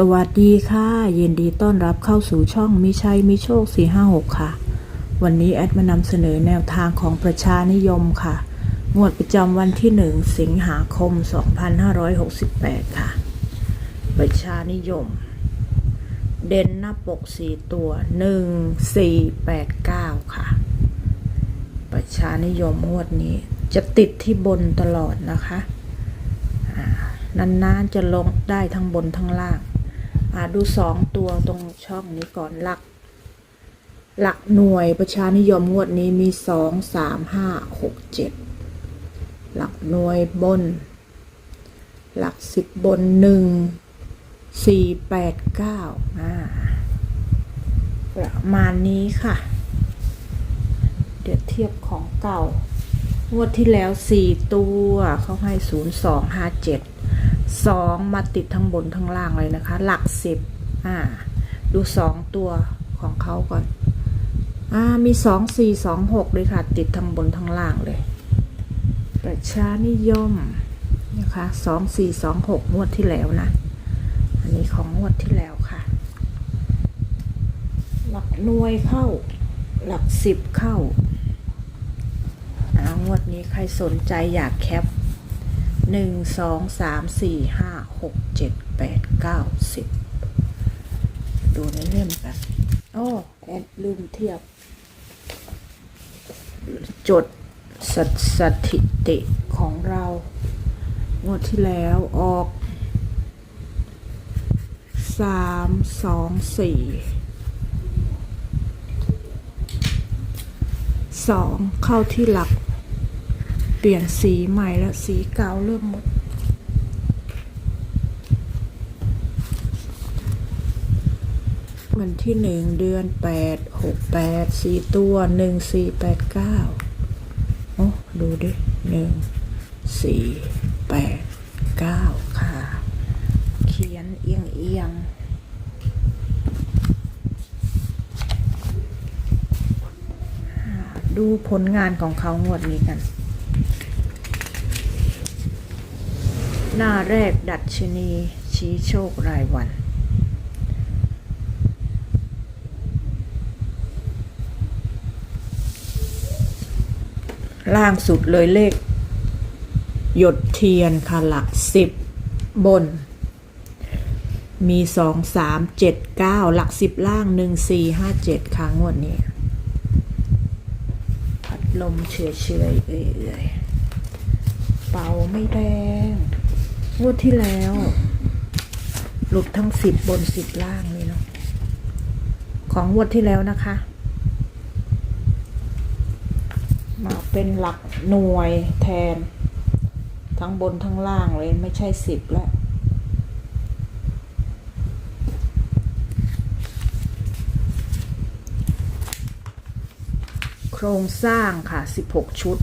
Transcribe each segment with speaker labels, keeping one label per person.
Speaker 1: สวัสดีค่ะ ยินดีต้อนรับเข้าสู่ช่องมิชัยมิโชค 456 ค่ะ วันนี้แอดมานำเสนอแนวทางของประชานิยมค่ะ งวดประจำวันที่ 1 สิงหาคม 2568 ค่ะ ประชานิยม เด่นหน้าปก 4 ตัว 1 4 8 9 ค่ะ ประชานิยมงวดนี้จะติดที่บนตลอดนะคะนานๆจะลงได้ทั้งบนทั้งล่าง ดูสองตัวตรงช่องนี้ก่อนหลัก หลักหน่วยประชานิยมงวดนี้มีสองสามห้าหกเจ็ดหลักหน่วยบน หลักสิบบนหนึ่งสี่แปดเก้าอ่าประมาณนี้ค่ะ เดี๋ยวเทียบของเก่างวดที่แล้วสี่ตัวเขาให้ศูนย์สองห้าเจ็ด สองมาติดทั้งบนทั้งล่างเลยนะคะ หลักสิบอ่าดูสองตัวของเขาก่อนอ่ามีสองสี่สองหกเลยค่ะ ติดทั้งบนทั้งล่างเลย ประชานิยมนะคะสองสี่สองหกงวดที่แล้วนะ อันนี้ของงวดที่แล้วค่ะ หลักหน่วยเข้า หลักสิบเข้าอ่างวดนี้ใครสนใจอยากแคป หนึ่งสองสามสี่ห้าหกเจ็ดแปดเก้าสิบดูในเล่มกันโอ้แอดลืมเทียบ จดสสถิติของเรา งวดที่แล้วออกสามสองสี่สองเข้าที่หลัก เปลี่ยนสีใหม่แล้วสีเก่าเริ่มหมด วันที่หนึ่งเดือนแปดหกแปดสี่ตัวหนึ่งสี่แปดเก้าโอ้ดูดิหนึ่งสี่แปดเก้าค่ะ เขียนเอียงเอียงดูผลงานของเขางวดนี้กัน หน้าแรกดัชนี ชี้โชครายวัน ล่างสุดเลยเลข หยดเทียนค่ะหลักสิบบน มีสองสามเจ็ดเก้าหลักสิบล่างหนึ่งสี่ห้าเจ็ดค่ะงวดนี้ พัดลมเฉยเฉยๆเอื่อยๆเป่าไม่แรง งวดที่แล้ว หลุดทั้งสิบบนสิบล่างเลยเนาะของงวดที่แล้วนะคะ มาเป็นหลักหน่วยแทน ทั้งบนทั้งล่างเลยไม่ใช่สิบแล้วโครงสร้างค่ะ 16 ชุด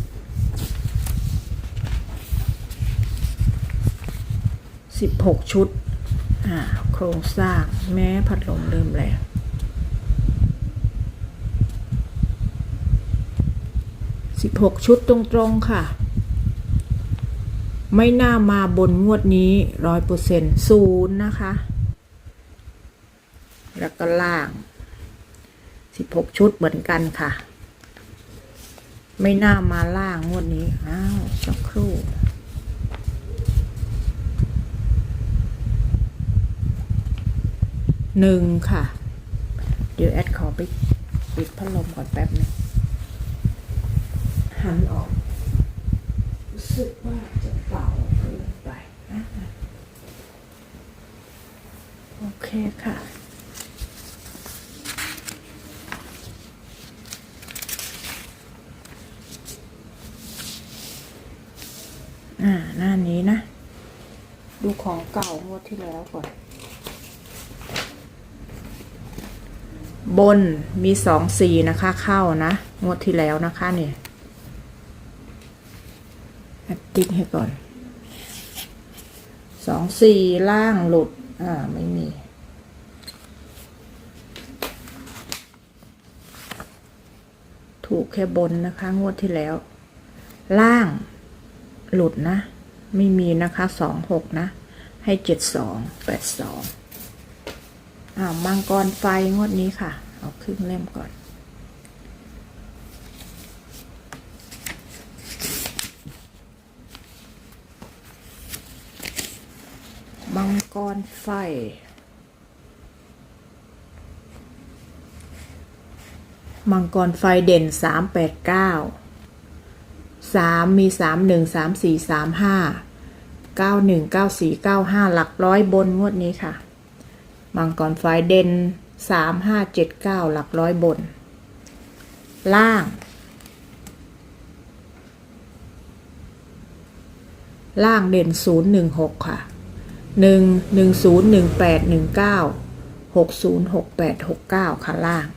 Speaker 1: 16 ชุด อ่า โครงสร้างแม้พัดลมเริ่มแรง16ชุดตรงๆค่ะ ไม่น่ามาบนงวดนี้ร้อยเปอร์เซ็นต์ศูนย์นะคะ แล้วก็ล่าง16ชุดเหมือนกันค่ะ ไม่น่ามาล่างงวดนี้ อ้าวสักครู่ หนึ่งค่ะ เดี๋ยวแอดขอไปปิดพัดลมก่อนแป๊บหนึงหันออกรู้สึกว่าจะเป่าเกินไปอะโอเคค่ะอ่าหน้านี้นะ ดูของเก่างวดที่แล้วก่อน บนมีสองสี่นะคะ เข้านะ งวดที่แล้วนะคะเนี่ยติ๊กให้ก่อนสองสี่ล่างหลุด อ่า ไม่มีถูกแค่บนนะคะ งวดที่แล้ว ล่างหลุดนะ ไม่มีนะคะสองหกนะ ให้เจ็ดสองแปดสองอ้ามังกรไฟงวดนี้ค่ะ เอาครึ่งเล่มก่อนมังกรไฟมังกรไฟเด่นสามแปดเก้าสามมีสามหนึ่งสามสี่สามห้าเก้าหนึ่งเก้าสี่เก้าห้าหลักร้อยบนงวดนี้ค่ะ มังกรไฟเด่น สามห้าเจ็ดเก้าหลักร้อยบน ล่าง ล่างเด่นศูนย์หนึ่งหกค่ะหนึ่งหนึ่งศูนย์หนึ่งแปดหนึ่งเก้าหกศูนย์หกแปดหกเก้าค่ะล่าง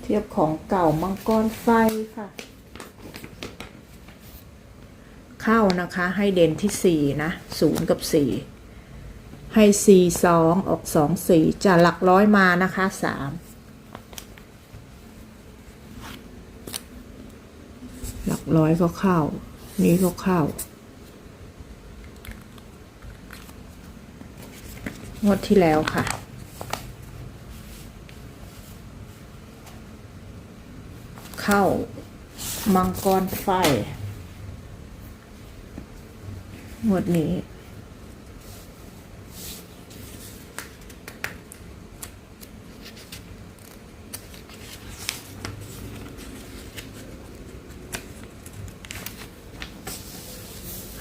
Speaker 1: เทียบของเก่ามังกรไฟค่ะ เข้านะคะ ให้เด่นที่สี่นะศูนย์กับสี่ให้สี่สองออกสองสี่จะหลักร้อยมานะคะสามหลักร้อยก็เข้า นี้ก็เข้างวดที่แล้วค่ะเข้ามังกรไฟ งวดนี้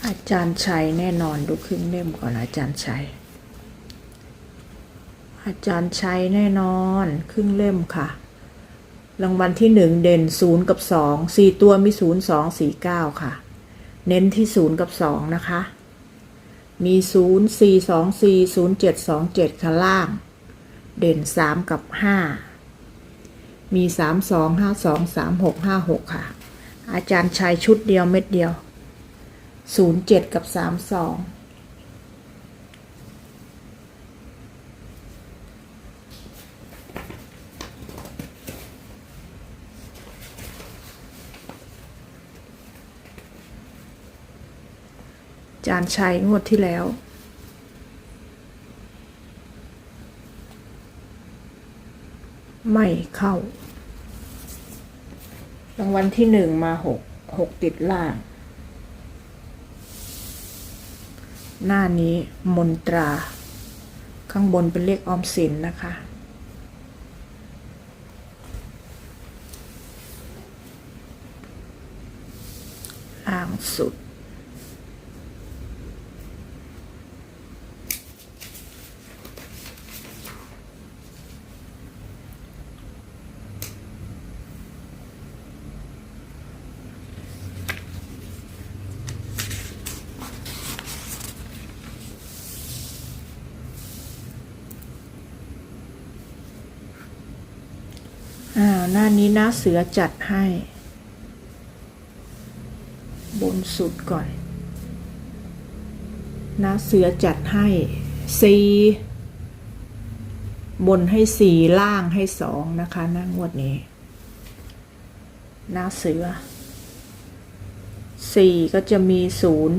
Speaker 1: อาจารย์ชัยแน่นอนดูครึ่งเล่มก่อนอาจารย์ชัย อาจารย์ชัยแน่นอนครึ่งเล่มค่ะ รางวัลที่หนึ่งเด่นศูนย์กับสองสี่ตัวมีศูนย์สองสี่เก้าค่ะ เน้นที่ 0 กับ 2 นะคะ มี 0 4 2 4 0 7 2 7 ค่งล่าง เด่น 3 กับ 5 มี 3 2 5 2 3 6 5 6 ค่ะ อาจารย์ใช้ชุดเดียวเม็ดเดียว 0 7 กับ 3 2 จานชัยงวดที่แล้ว ไม่เข้ารางวัลที่หนึ่งมาหกหกติดล่าง หน้านี้มนตรา ข้างบนเป็นเลขออมสินนะคะล่างสุด หน้านี้นะเสือจัดให้ บนสุดก่อนนะเสือจัดให้สี่บนให้สี่ล่างให้สองนะคะหน้างวดนี้น้าเสือสี่ก็จะมีศูนย์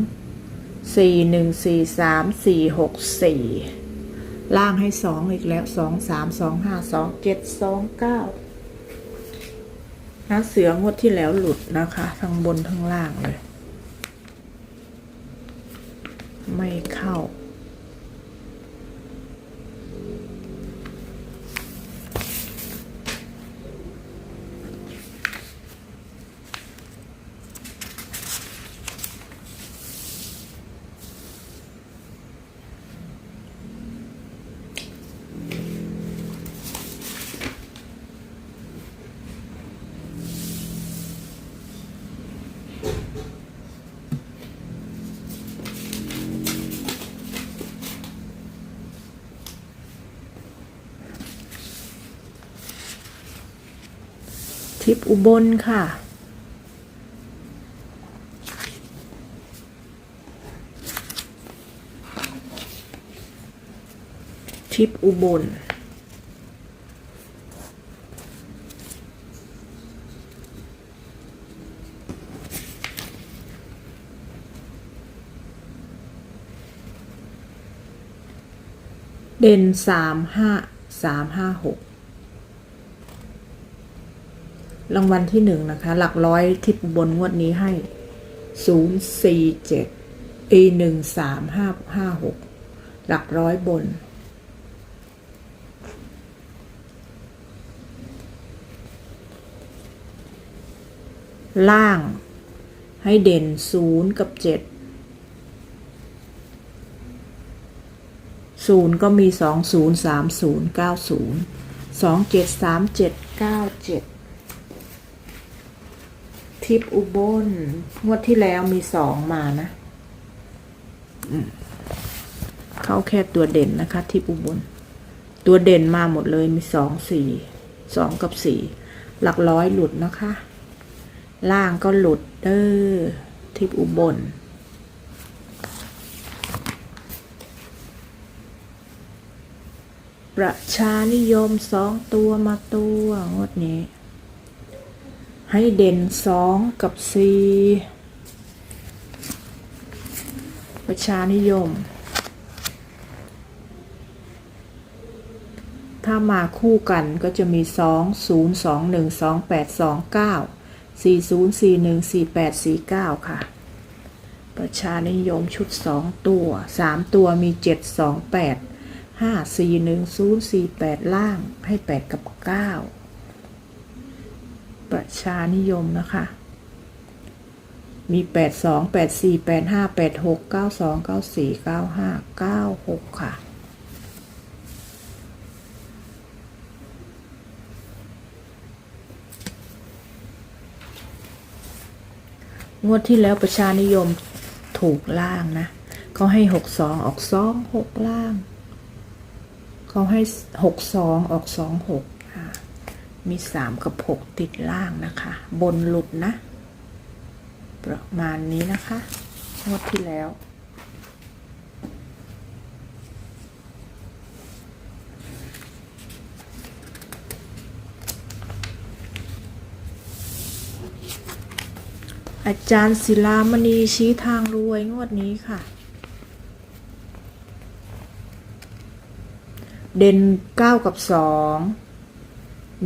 Speaker 1: สี่หนึ่งสี่สามสี่หกสี่ล่างให้สองอีกแล้วสองสามสองห้าสองเจ็ดสองเก้า นะเสืองวดที่แล้วหลุดนะคะ ทั้งบนทั้งล่างเลย ไม่เข้า ลิปอุบลค่ะทิปอุบลเด่นสามห้าสามห้าหก รางวัลที่หนึ่งนะคะ หลักร้อยทิปบนงวดนี้ให้ศูนย์สี่เจ็ดอีหนึ่งสามห้าห้าหกหลักร้อยบน ล่างให้เด่นศูนย์กับเจ็ดศูนย์ก็มีสองศูนย์สามศูนย์เก้าศูนย์สองเจ็ดสามเจ็ดเก้าเจ็ด ทิปอุบลงวดที่แล้วมีสองมานะเข้าแค่ตัวเด่นนะคะ ทิปอุบล ตัวเด่นมาหมดเลยมีสองสี่สองกับสี่หลักร้อยหลุดนะคะ ล่างก็หลุดเด้อทิพย์อุบลประชานิยมสองตัวมาตัวงวดนี้ ให้เด่นสองกับสี่ประชานิยม ถ้ามาคู่กันก็จะมีสองศูนย์สองหนึ่งสองแปดสองเก้าสี่ศูนย์สี่หนึ่งสี่แปดสี่เก้าค่ะ ประชานิยมชุดสองตัวสามตัวมีเจ็ดสองแปดห้าสี่หนึ่งศูนย์สี่แปดล่างให้แปดกับเก้า ประชานิยมนะคะ มีแปดสองแปดสี่แปดห้าแปดหกเก้าสองเก้าสี่เก้าห้าเก้าหกค่ะ งวดที่แล้วประชานิยมถูกล่างนะ เขาให้หกสองออกสองหกล่าง เขาให้หกสองออกสองหก มีสามกับหกติดล่างนะคะ บนหลุดนะ ประมาณนี้นะคะงวดที่แล้ว อาจารย์ศิลามณีชี้ทางรวยงวดนี้ค่ะ เด่นเก้ากับสอง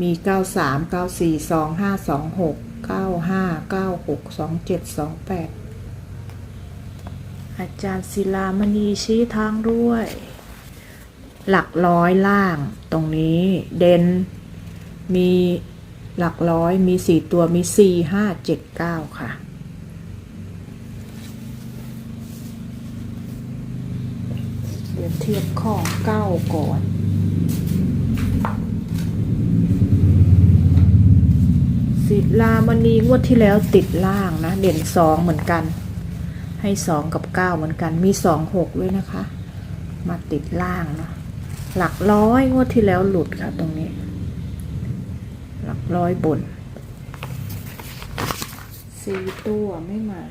Speaker 1: มีเก้าสามเก้าสี่สองห้าสองหกเก้าห้าเก้าหกสองเจ็ดสองแปดอาจารย์ศิลามณีชี้ทางรวย หลักร้อยล่างตรงนี้เด่นมีหลักร้อยมีสี่ตัวมีสี่ห้าเจ็ดเก้าค่ะเดี๋ยวเทียบข้อเก้าก่อน ศิลามณีงวดที่แล้วติดล่างนะ เด่นสองเหมือนกัน ให้สองกับเก้าเหมือนกัน มีสองหกด้วยนะคะ มาติดล่างเนาะหลักร้อยงวดที่แล้วหลุดค่ะตรงนี้ หลักร้อยบนสี่ตัวไม่มา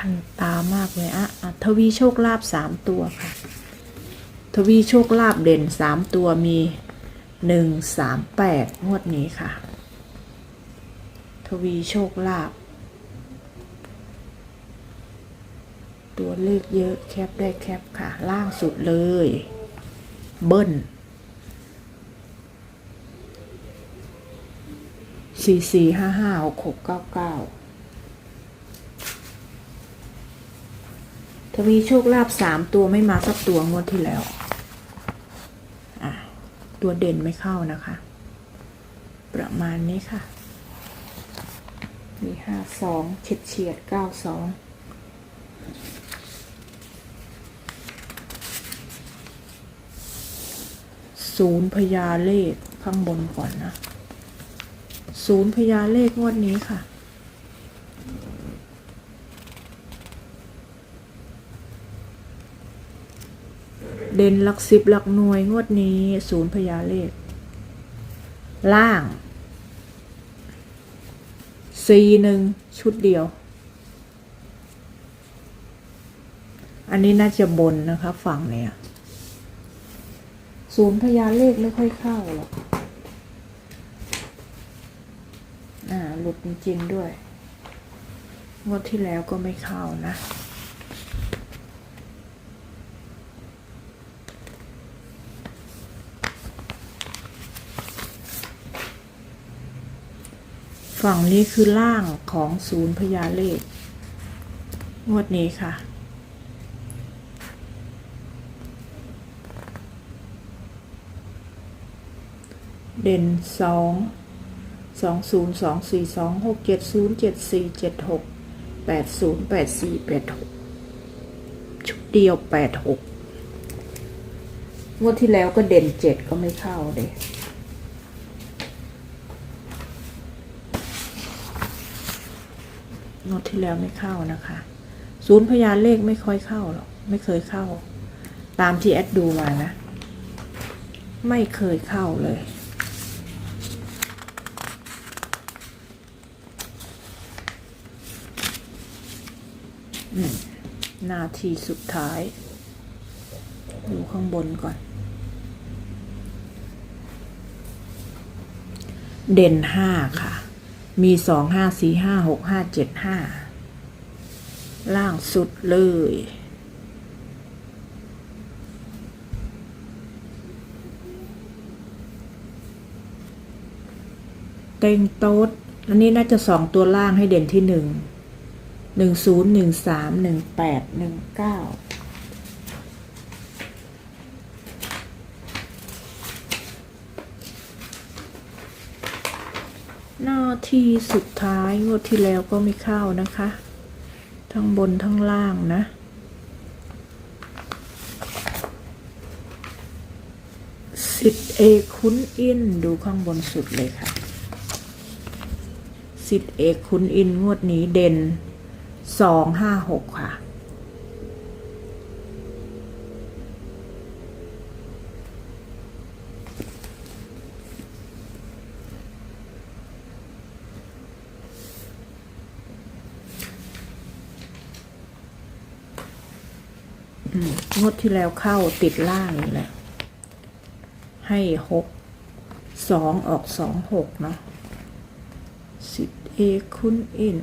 Speaker 1: คันตามากเลยอะอะทวีโชคลาภสามตัวค่ะ ทวีโชคลาภเด่นสามตัวมีหนึ่งสามแปดงวดนี้ค่ะ ทวีโชคลาภตัวเลขเยอะแคปได้แคปค่ะ ล่างสุดเลย เบิ้ลสี่สี่ห้าห้าหกหกเก้าเก้า ทวีโชคลาภสามตัวไม่มาสักตัวงวดที่แล้ว อะ ตัวเด่นไม่เข้านะคะ ประมาณนี้ค่ะ มีห้าสองเฉียดเฉียดเก้าสองศูนย์พญาเลขข้างบนก่อนนะ ศูนย์พญาเลขงวดนี้ค่ะ เด่นหลักสิบหลักหน่วยงวดนี้ศูนย์พญาเลข ล่างสี่หนึ่งชุดเดียว อันนี้น่าจะบนนะคะฝั่งเนี่ยศูนย์พญาเลขไม่ค่อยเข้าหรอกอ่าหลุดจริงๆด้วย งวดที่แล้วก็ไม่เข้านะ ฝั่งนี้คือล่างของศูนย์พญาเลขงวดนี้ค่ะ เด่นสองสองศูนย์สองสี่สองหกเจ็ดศูนย์เจ็ดสี่เจ็ดหกแปดศูนย์แปดสี่แปดหกชุดเดียวแปดหกงวดที่แล้วก็เด่นเจ็ดก็ไม่เข้าเลย งวดที่แล้วไม่เข้านะคะ ศูนย์พยานเลขไม่ค่อยเข้าหรอก ไม่เคยเข้า ตามที่แอดดูมานะ ไม่เคยเข้าเลยนาทีสุดท้าย ดูข้างบนก่อน เด่นห้าค่ะ มีสองห้าสี่ห้าหกห้าเจ็ดห้าล่างสุดเลย เต็งโต๊ด อันนี้น่าจะสองตัวล่างให้เด่นที่หนึ่งหนึ่งศูนย์หนึ่งสามหนึ่งแปดหนึ่งเก้า หน้า ที่สุดท้ายงวดที่แล้วก็ไม่เข้านะคะ ทั้งบนทั้งล่างนะ สิทธิเอกคุ้นอินดูข้างบนสุดเลยค่ะ สิทธิเอกคุ้นอินงวดนี้เด่นสองห้าหกค่ะ อืม งดที่แล้วเข้าติดล่างนี่แหละ ให้หกสองออกสองหกเนาะสิบเอกคุณอิน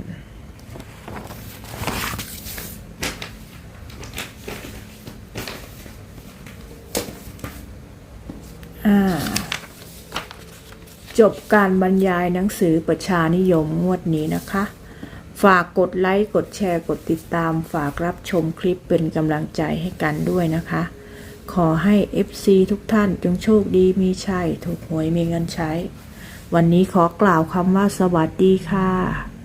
Speaker 1: จบการบรรยายหนังสือประชานิยมงวดนี้นะคะ ฝากกดไลค์กดแชร์กดติดตามฝากรับชมคลิปเป็นกำลังใจให้กันด้วยนะคะ ขอให้ FC ทุกท่านจงโชคดีมีชัยถูกหวยมีเงินใช้ วันนี้ขอกล่าวคำว่าสวัสดีค่ะ